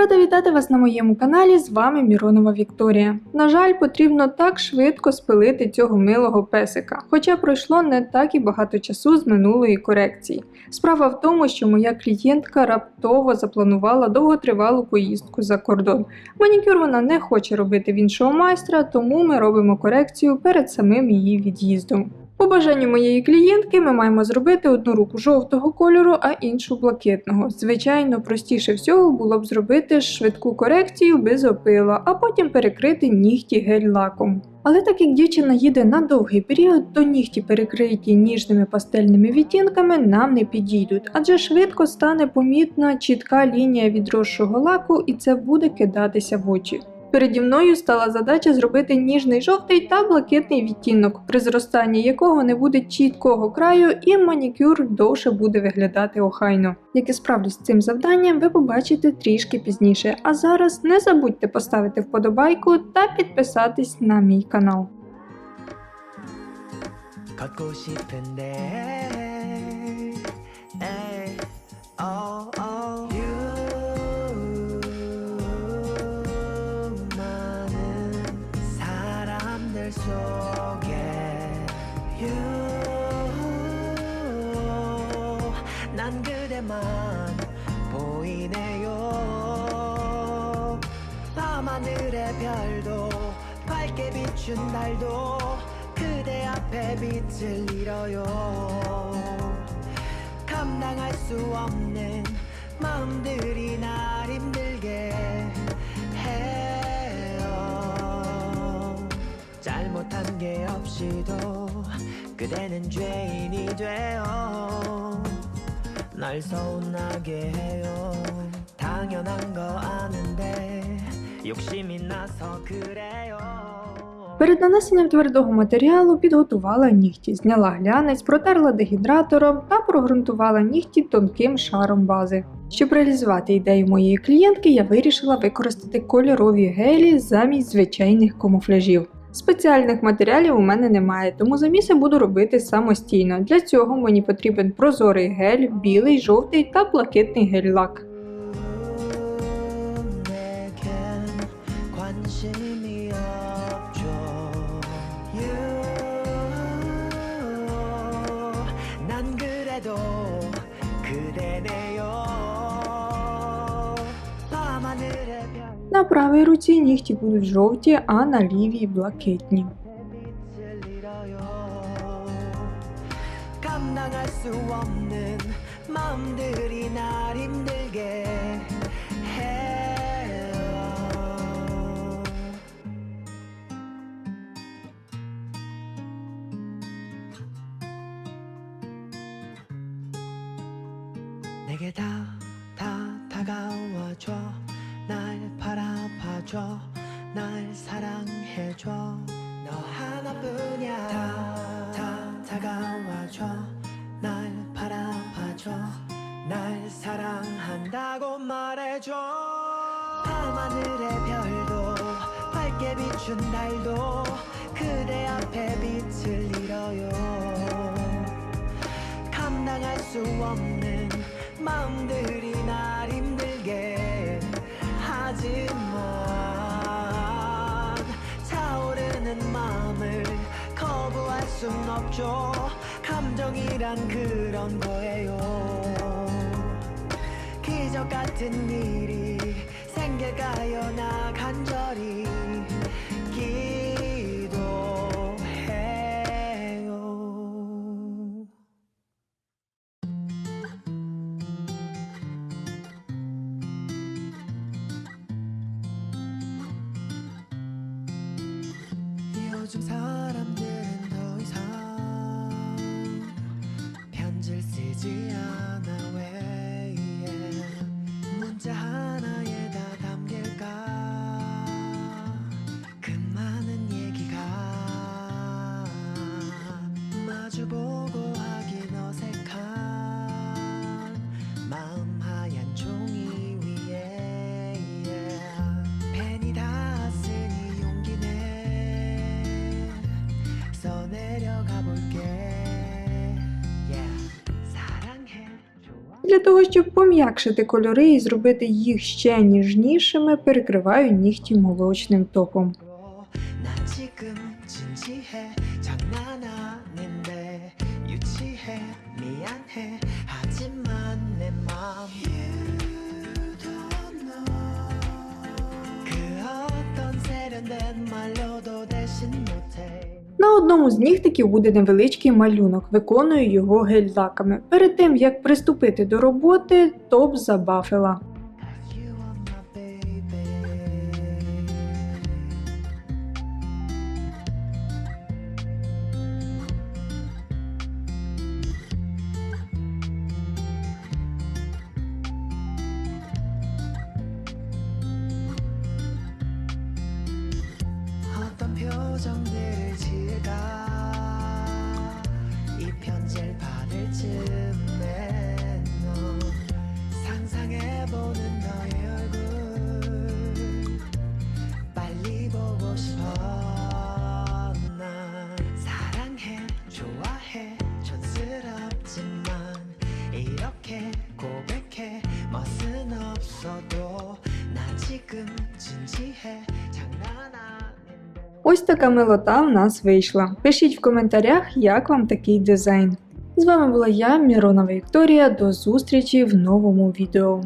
Рада вітати вас на моєму каналі. З вами Міронова Вікторія. На жаль, потрібно так швидко спилити цього милого песика, хоча пройшло не так і багато часу з минулої корекції. Справа в тому, що моя клієнтка раптово запланувала довготривалу поїздку за кордон. Манікюр вона не хоче робити в іншого майстра, тому ми робимо корекцію перед самим її від'їздом. По бажанню моєї клієнтки ми маємо зробити одну руку жовтого кольору, а іншу блакитного. Звичайно, простіше всього було б зробити швидку корекцію без опила, а потім перекрити нігті гель-лаком. Але так як дівчина їде на довгий період, то нігті перекриті ніжними пастельними відтінками нам не підійдуть, адже швидко стане помітна чітка лінія відросшого лаку, і це буде кидатися в очі. Переді мною стала задача зробити ніжний жовтий та блакитний відтінок, при зростанні якого не буде чіткого краю і манікюр довше буде виглядати охайно. Як я справлюсь з цим завданням, ви побачите трішки пізніше. А зараз не забудьте поставити вподобайку та підписатись на мій канал. 난 그대만 보이네요. 밤하늘의 별도 밝게 비춘 달도 그대 앞에 빛을 잃어요. 감당할 수 없는 마음들이 날 힘들게 해요. 잘못한 게 없이도 그대는 죄인이 돼요 날 서운하게 해요 당연한 거 아는데 욕심이 나서 그래요 Перед нанесенням твердого матеріалу підготувала нігті, зняла глянець, протерла дегідратором та прогрунтувала нігті тонким шаром бази. Щоб реалізувати ідею моєї клієнтки, я вирішила використати кольорові гелі замість звичайних камуфляжів. Спеціальних матеріалів у мене немає, тому заміси буду робити самостійно. Для цього мені потрібен прозорий гель, білий, жовтий та блакитний гель-лак. 내겐 관심이 없죠 you 난 그래도 그대네요 На правій руці нігті будуть жовті, а на лівій блакитні. 빛을 잃어요 감당할 수 없는 마음들이 날 힘들게 해요 내게 다, 다 다가와줘 날 바라봐줘 날 사랑해줘. 너 하나뿐이야. 다, 다 다가와줘. 날 바라봐줘 날 사랑한다고 말해줘. 밤하늘의 별도 밝게 비춘 달도 그대 앞에 빛을 잃어요. 감당할 수 없는 마음들 없죠. 감정이란 그런 거예요. 기적 같은 일이 생길까요? 나 간절히 기도해요. 요즘 사 Для того, щоб пом'якшити кольори і зробити їх ще ніжнішими, перекриваю нігті молочним топом. 나 지금 진지해 장난아닌데 유치해 미안해 하지만 내맘 You одному з нігтиків буде невеличкий малюнок, виконую його гель-лаками. Перед тим як приступити до роботи, топ забафила. You are my baby 어떤 표정들을 지을까 이 편지를 받을 즈음에 넌 상상해보는 너의 얼굴. 빨리 보고 난 사랑해 좋아해 촌스럽지만 이렇게 Ось така милота в нас вийшла. Пишіть в коментарях, як вам такий дизайн. З вами була я, Міронова Вікторія. До зустрічі в новому відео.